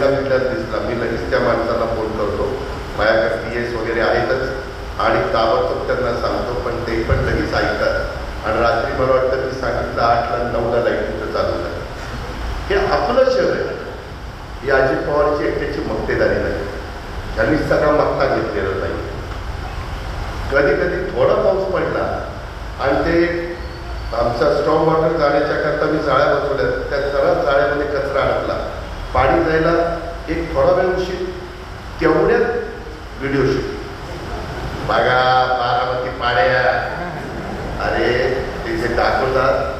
पहिला तिथल्याच दिसला. मी लगेच त्या माणसाला फोन करतो माझ्याकडे पी एस वगैरे आहेतच. आणि ताबडतोब त्यांना सांगतो पण ते पण लगेच ऐकतात. आणि रात्री मला वाटतं मी सांगितलं आठला नऊला लाइट चालू झाली. हे आपलं शहर आहे. ही अजित पवारची एकट्याची मक्तेदारी नाही. त्यांनी सगळा मक्ता घेतलेला नाही. कधी कधी थोडा पाऊस पडला आणि ते आमचा स्ट्रॉंग वॉटर जाण्याच्या करता मी जाळ्या बसवल्या. त्या सरळ जाळ्यामध्ये कचरा अडकला. पाणी जायला एक थोडा वेळ उशीर. तेवढ्यात व्हिडिओ शूट बघा बारामती पाड्या. अरे ते दाखवतात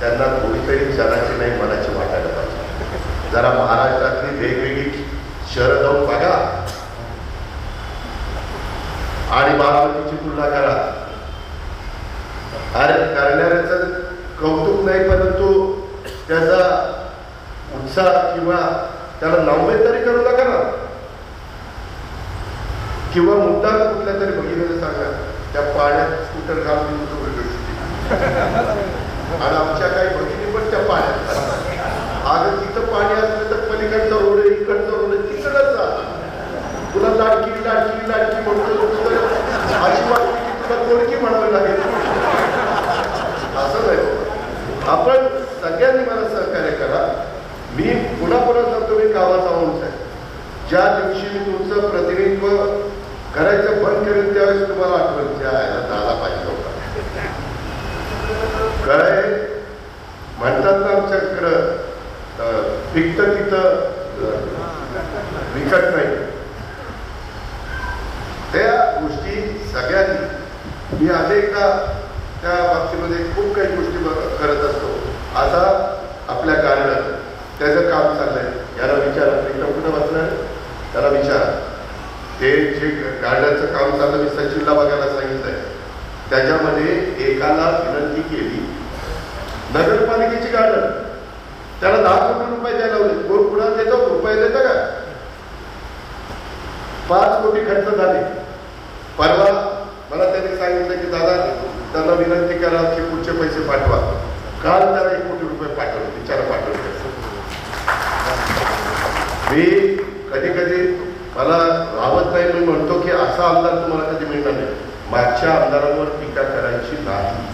त्यांना कोणीतरी जनाची नाही मनाची वाटायला पाहिजे. जरा महाराष्ट्रातली वेगवेगळी शहरं जाऊन बघा. आणि बारामतीची तुलना करा. अरे करणाऱ्याचं कौतुक नाही परंतु त्याचा उत्साह किंवा त्याला नावमेद तरी करू नका ना. किंवा मुद्दा कुठल्या तरी भगिनीला सांगा त्या पाण्यात स्कूटर घालून येतो. आणि आमच्या काही भगिनी पण त्या पाण्यात अगं तिथं पाणी असलं तर पलीकडचा रोड आहे इकडचा रोड आहे तिकडच जा तुला लाडकी लाडकी लाडकी म्हणतो अशी वाटते की तुला कोणकी म्हणावी लागेल. असं नाही आपण सगळ्यांनी मला सहकार्य करा मी पुन्हा पुन्हा सांगतो मी गावाचा माणूस आहे ज्या दिवशी मी तुमचं प्रतिनिधित्व करायचं बंद करेल त्यावेळेस तुम्हाला आठवण त्या याला पाहिजे होता कळय म्हणतात ना चक्र पिकत तिथं विकत नाही. त्या गोष्टी सगळ्यांनी मी अनेकदा त्या बाबतीमध्ये खूप काही गोष्टी करत असतो. आता आपल्या कारण त्याचं काम चाललंय. याला विचारा मी कुठं बसणार त्याला विचारा. ते जे गार्डनचं काम चाललं मी सचिनला बघायला सांगितलंय. त्याच्यामध्ये एकाला विनंती केली नगरपालिकेची गार्डन त्याला दहा कोटी रुपये द्यायला होते कोण कुणाला देतो? रुपये देतं का? पाच कोटी खर्च झाले. परवा मला त्यांनी सांगितलं की दादा त्यांना विनंती करा की पुढचे पैसे पाठवा. काल त्याला एक कोटी रुपये पाठवले बिचारा पाठवले. मी कधी कधी मला राहत नाही मी म्हणतो की असा आमदार तुम्हाला कधी मिळणार नाही. मागच्या आमदारांवर टीका करायची नाही.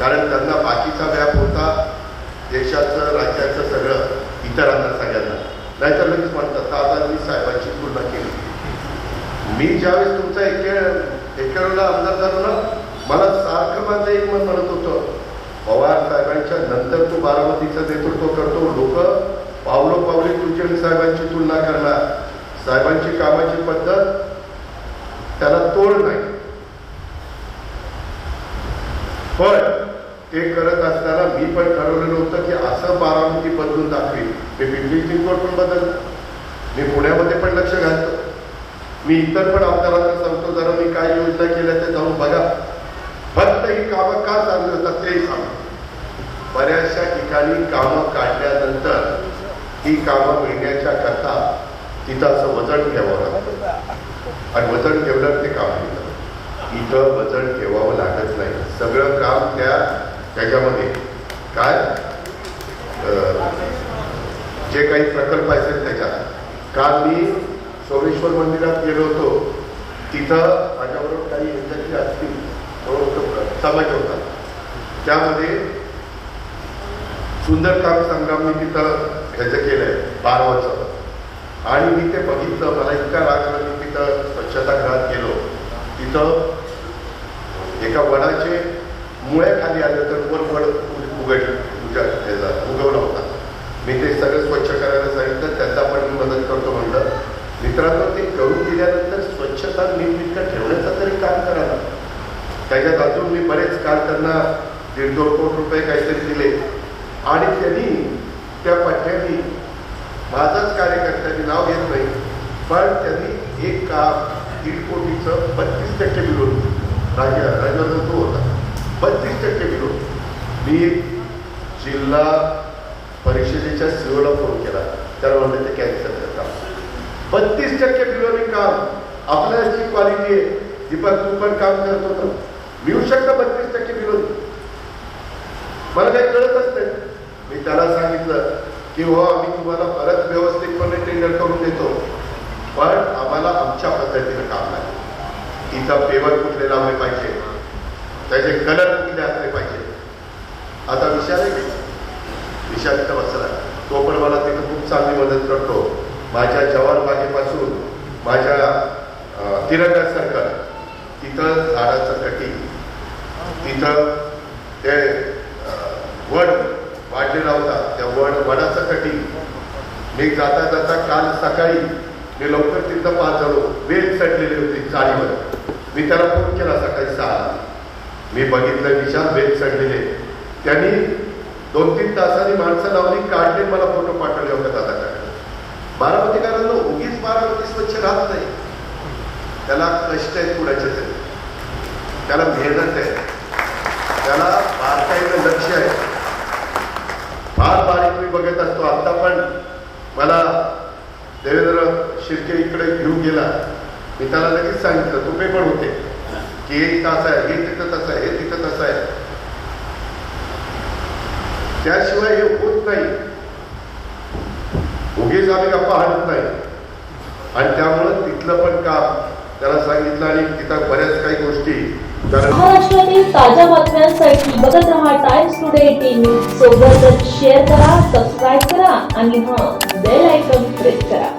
कारण त्यांना बाकीचा व्याप होता देशाचं राज्याचं सगळं इतरांना सगळ्यांना. नाहीतर लगेच म्हणतात दादा मी साहेबांची तुलना केली. मी ज्यावेळेस तुमचा एके एकेवेळेला आमदार झालो ना मला सारखं माझं एक मन म्हणत होतं पवार साहेबांच्या नंतर तू बारामतीचं नेतृत्व करतो लोक पावलो पावली तुझी साहेबांची तुलना करणार. साहेबांची कामाची पद्धत तोड नाही. पण ते करत असताना मी पण ठरवलेलं होतं की असं बारामती बदलून दाखवी. मी पिंपरी चिंचवड पण बदल मी पुण्यामध्ये पण लक्ष घालतो. मी इतर पण आमदारांना सांगतो जरा मी काय योजना केल्या ते जाऊन बघा. फक्त ही कामं का चालू होतात ते सांग बऱ्याचशा ठिकाणी कामं काढल्यानंतर ही कामं मिळण्याच्या करता तिथं असं वजन ठेवावं लागतं. आणि वजन ठेवलं ते काम केलं इथं वजन ठेवावं लागत नाही. सगळं काम त्या त्याच्यामध्ये. काय? जे काही प्रकल्प आहेत त्याच्यात. काल मी सोमेश्वर मंदिरात गेलो होतो. तिथं माझ्याबरोबर काही यांच्यातले असतील थोडं समाज होता. त्यामध्ये सुंदरकाम संग्राम मी तिथं ह्याचं केलंय बारवाचं. आणि मी ते बघितलं. मला इतका राग आला तिथं स्वच्छतागृहात गेलो तिथं एका वडाचे मुळ्याखाली खाली आले तर वर वड उघड ह्याचा उगवला होता. मी ते सगळं स्वच्छ करायला सांगितलं त्याचा पण मी मदत करतो म्हणलं. मित्रांनो ते करून दिल्यानंतर स्वच्छता नियमित ठेवण्याचं तरी काम करा त्याच्यात अजून मी बरेच काल त्यांना दीड दोन कोटी रुपये काहीतरी दिले. आणि त्यांनी त्या पठ्यानी माझाच कार्यकर्त्यांनी नाव घेत नाही पण त्यांनी एक काम दीड कोटीचं बत्तीस टक्के बिलोन राजा राजवर्धन तो होता. बत्तीस टक्के बिलोन मी जिल्हा परिषदेच्या सीओला फोन केला. त्याला म्हणलं ते कॅन्सल करता बत्तीस टक्के बिलोनी काम. आपल्याची क्वालिटी आहे दीपक तू पण काम करत होता. मिळू शकतं बत्तीस टक्के बिलोनी मला काही कळतच नाही. मी त्याला सांगितलं की हो आम्ही तुम्हाला परत व्यवस्थितपणे टेंडर करून देतो. पण पद्धतीनं काम आहे तिचा पेवर कुठले लावले पाहिजे? त्याचे कलर कुठले असले पाहिजे? आता विशाल आहे विशाल इथं बसला. तो पण मला तिथं खूप चांगली मदत करतो. माझ्या जवान बागेपासून माझ्या तिरंगा सर्कल तिथं झाडाचं कटिंग तिथं ते वड वाढलेला होता. त्या वड वडाचं कटिंग मी जाता जाता काल सकाळी मी लवकर तिथं पाच झालो वेल चढलेली होती चाळीवर. मी त्याला फोन केला सकाळी सहा मी बघितलं विशाल वेल चढलेले त्यांनी दोन तीन तासांनी माणसं लावली काढले मला फोटो पाठवले होते दादाकडे बारामतीकरांना उगीच बारामती स्वच्छ राहत नाही. त्याला कष्ट आहेत कुणाचे तरी. त्याला मेहनत आहे त्याला बारकाईनं लक्ष आहे फार बारीक मी बघत असतो आता पण मला देवेंद्र घेऊन गेला. मी त्याला लगेच सांगितलं तुम्ही पण होते. की एक तास आहे हे तिथं तसं आहे हे तिथं तसं आहे. त्याशिवाय हे होत नाही. उगीच आम्ही गप्पा हाणत नाही. आणि त्यामुळं तिथलं पण काम त्याला सांगितलं आणि तिथं बऱ्याच काही गोष्टी महाराष्ट्रातील ताज्या बातम्यांसाठी बघत रहा टाइम्स टुडे न्यूज सोबतच शेअर करा सबस्क्राईब करा आणि हां बेल आयकॉन प्रेस करा.